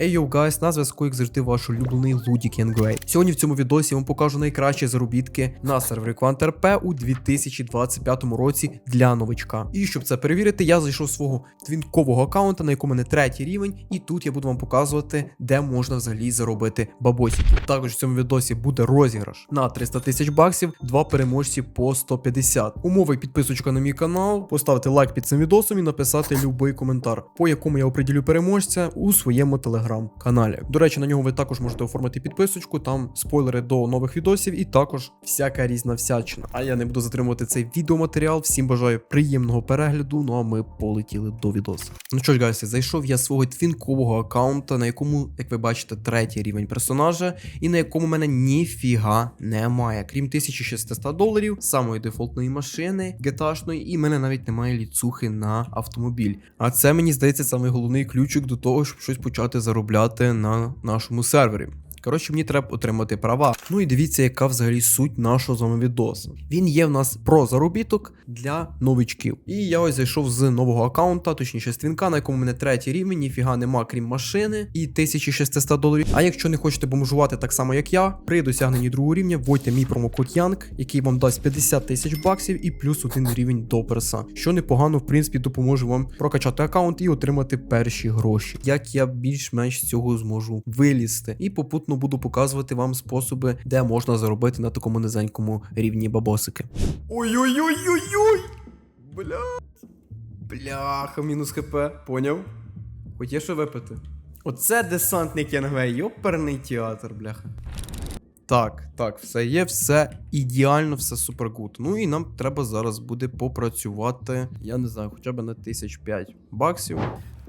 Ей йоу гайс, на зв'язку, як завжди, ваш улюблений Лудік Янгрей. Сьогодні в цьому відосі я вам покажу найкращі заробітки на сервері QuantRP у 2025 році для новичка. І щоб це перевірити, я зайшов свого твінкового аккаунта, на якому мене третій рівень, і тут я буду вам показувати, де можна взагалі заробити бабосики. Також в цьому відосі буде розіграш на 300 тисяч баксів, два переможці по 150. Умови підписочка на мій канал, поставити лайк під цим відосом і написати любий коментар, по якому я оприділю переможця у своєму телеграм-каналі. До речі, на нього ви також можете оформити підписочку, там спойлери до нових відосів і також всяка різна всячина. А я не буду затримувати цей відеоматеріал. Всім бажаю приємного перегляду. Ну а ми полетіли до відосу. Ну що ж, гайси, зайшов я свого твінкового аккаунта, на якому, як ви бачите, третій рівень персонажа, і на якому мене ніфіга немає. Крім 1600 доларів, самої дефолтної машини, геташної, і мене навіть немає ліцухи на автомобіль. А це мені здається самий головний ключик до того, щоб щось почати заробляти на нашому сервері. Коротше, мені треба отримати права. Ну і дивіться, яка взагалі суть нашого з вами відосу. Він є в нас про заробіток для новичків. І я ось зайшов з нового аккаунта, точніше з на якому мене третій рівень, ніфіга нема, крім машини і 1600 доларів. А якщо не хочете бомжувати так само, як я, при досягненні другого рівня вводьте мій промокод Yank, який вам дасть 50 тисяч баксів і плюс один рівень до перса, що непогано, в принципі, допоможе вам прокачати аккаунт і отримати перші гроші. Як я більш-менш з цього зможу вилізти. І попутно буду показувати вам способи, де можна заробити на такому низенькому рівні бабосики. Ой-ой-ой-ой-ой! Бля. Бляха, мінус хп, поняв? Хоч що випити. Оце десантник Янгвей, йоперний театр, бляха. Так, так, все є, все ідеально, все супергуд. Ну і нам треба зараз буде попрацювати, я не знаю, хоча б на 1005 баксів.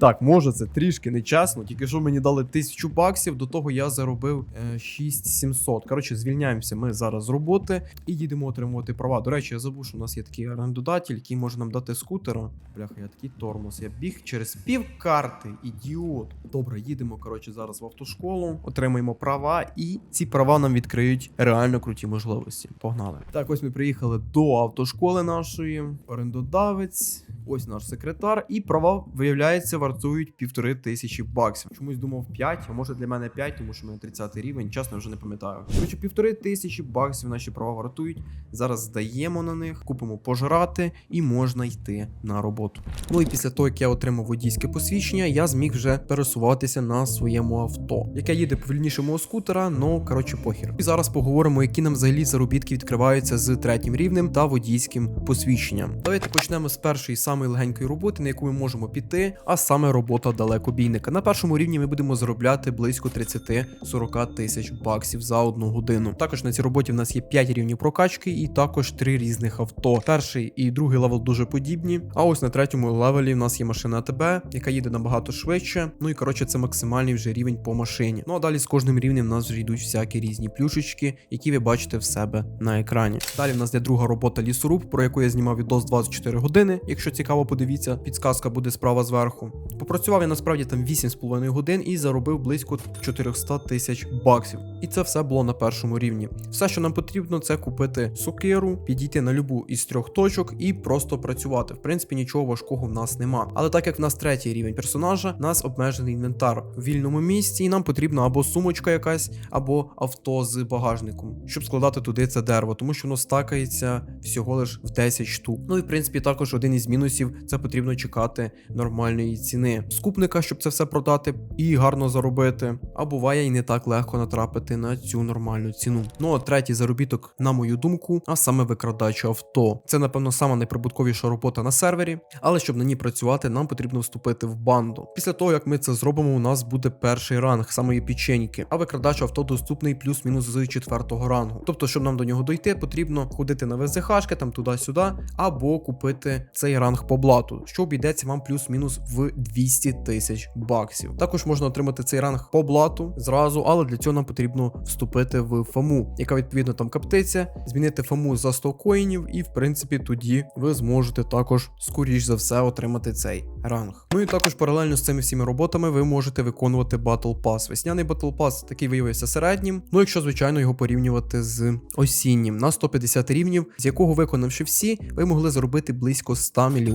Так, може це трішки нечесно, тільки що мені дали 1000 баксів, до того я заробив е, 6700. Коротше, звільняємося ми зараз з роботи і їдемо отримувати права. До речі, я забув, що у нас є такий орендодатель, який може нам дати скутера. Бляха, я такий тормоз. Я біг через пів карти, ідіот. Добре, їдемо, коротше, зараз в автошколу, отримаємо права, і ці права нам відкриють реально круті можливості. Погнали. Так, ось ми приїхали до автошколи нашої. Орендодавець, ось наш секретар, і права, виявляється, вартують півтори тисячі баксів. Чомусь думав 5, а може для мене 5, тому що в мене 30 рівень, чесно, вже не пам'ятаю. Коротше, півтори тисячі баксів наші права вартують. Зараз здаємо на них, купимо пожрати і можна йти на роботу. Ну і після того, як я отримав водійське посвідчення, я зміг вже пересуватися на своєму авто, яке їде повільніше мого скутера, ну коротше похір. І зараз поговоримо, які нам взагалі заробітки відкриваються з третім рівнем та водійським посвідченням. Давайте почнемо з першої самої легенької роботи, на яку ми можемо піти, а саме робота далекобійника. На першому рівні ми будемо заробляти близько 30-40 тисяч баксів за одну годину. Також на цій роботі в нас є 5 рівнів прокачки і також 3 різних авто. Перший і другий левел дуже подібні. А ось на третьому левелі в нас є машина АТБ, яка їде набагато швидше. Ну і коротше, це максимальний вже рівень по машині. Ну а далі з кожним рівнем в нас вже йдуть всякі різні плюшечки, які ви бачите в себе на екрані. Далі в нас є друга робота лісоруб, про яку я знімав відос 24 години. Якщо цікаво, подивіться, підсказка буде справа зверху. Попрацював я насправді там 8,5 годин і заробив близько 400 тисяч баксів. І це все було на першому рівні. Все, що нам потрібно, це купити сокиру, підійти на любу із трьох точок і просто працювати. В принципі, нічого важкого в нас нема. Але так як в нас третій рівень персонажа, нас обмежений інвентар в вільному місці, і нам потрібна або сумочка якась, або авто з багажником, щоб складати туди це дерево, тому що воно стакається всього лиш в 10 штук. Ну і в принципі також один із мінусів це потрібно чекати нормальної ціни скупника, щоб це все продати і гарно заробити. А буває і не так легко натрапити на цю нормальну ціну. Ну а третій заробіток, на мою думку, а саме викрадача авто. Це, напевно, сама найприбутковіша робота на сервері, але щоб на ній працювати, нам потрібно вступити в банду. Після того, як ми це зробимо, у нас буде перший ранг самої печеньки, а викрадач авто доступний плюс-мінус з четвертого рангу. Тобто, щоб нам до нього дойти, потрібно ходити на ВЗХшки, там туди-сюди, або купити цей ранг по блату, що обійдеться вам плюс-мінус в 200 тисяч баксів. Також можна отримати цей ранг по блату зразу, але для цього нам потрібно вступити в фаму, яка відповідно там каптиться, змінити фаму за 100 коїнів, і в принципі тоді ви зможете також скоріш за все отримати цей ранг. Ну і також паралельно з цими всіми роботами ви можете виконувати Battle Pass. Весняний Battle Pass такий виявився середнім. Ну якщо звичайно його порівнювати з осіннім на 150 рівнів, з якого виконавши всі, ви могли заробити близько 100 мільйонів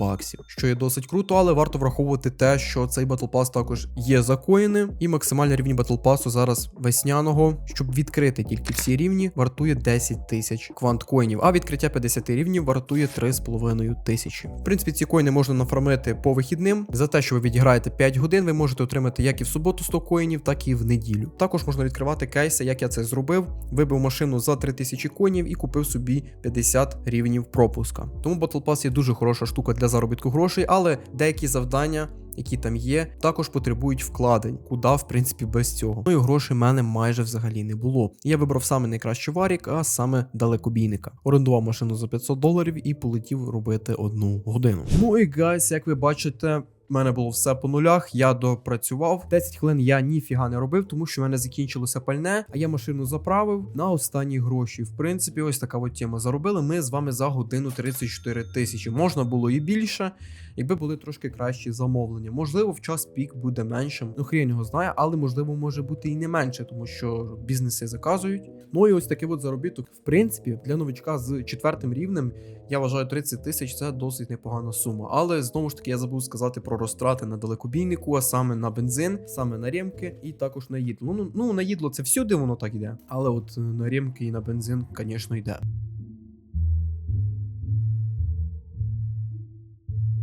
баксів, що є досить круто, але варто враховувати те, що цей Battle Pass також є за коїни, і максимальний рівень Battle Pass зараз весняного, щоб відкрити тільки всі рівні, вартує 10 тисяч квант-коїнів, а відкриття 50 рівнів вартує 3,5 тисячі. В принципі, ці коїни можна нафармити по вихідним. За те, що ви відіграєте 5 годин, ви можете отримати як і в суботу 100 коїнів, так і в неділю. Також можна відкривати кейси, як я це зробив. Вибив машину за 3000 коїнів і купив собі 50 рівнів пропуска. Тому Battle Pass є дуже хороша штука для заробітку грошей, але деякі завдання. Які там є, також потребують вкладень, куди, в принципі, без цього. Ну і грошей в мене майже взагалі не було. Я вибрав саме найкращий варік, а саме далекобійника. Орендував машину за 500 доларів і полетів робити одну годину. Ну і гайс, як ви бачите. Мене було все по нулях, я допрацював. 10 хвилин я ніфіга не робив, тому що в мене закінчилося пальне, а я машину заправив на останні гроші. В принципі, ось така от тема. Заробили ми з вами за годину 34 тисячі. Можна було і більше, якби були трошки кращі замовлення. Можливо, в час пік буде меншим. Ну хрен його знає, але можливо може бути і не менше, тому що бізнеси заказують. Ну і ось такий от заробіток. В принципі, для новичка з четвертим рівнем я вважаю 30 тисяч це досить непогана сума. Але знову ж таки я забув сказати про розтрати на далекобійнику, а саме на бензин, саме на ремки і також на їдло. Ну, ну на їдло це всюди воно так йде. Але от е, на ремки і на бензин, звісно, йде.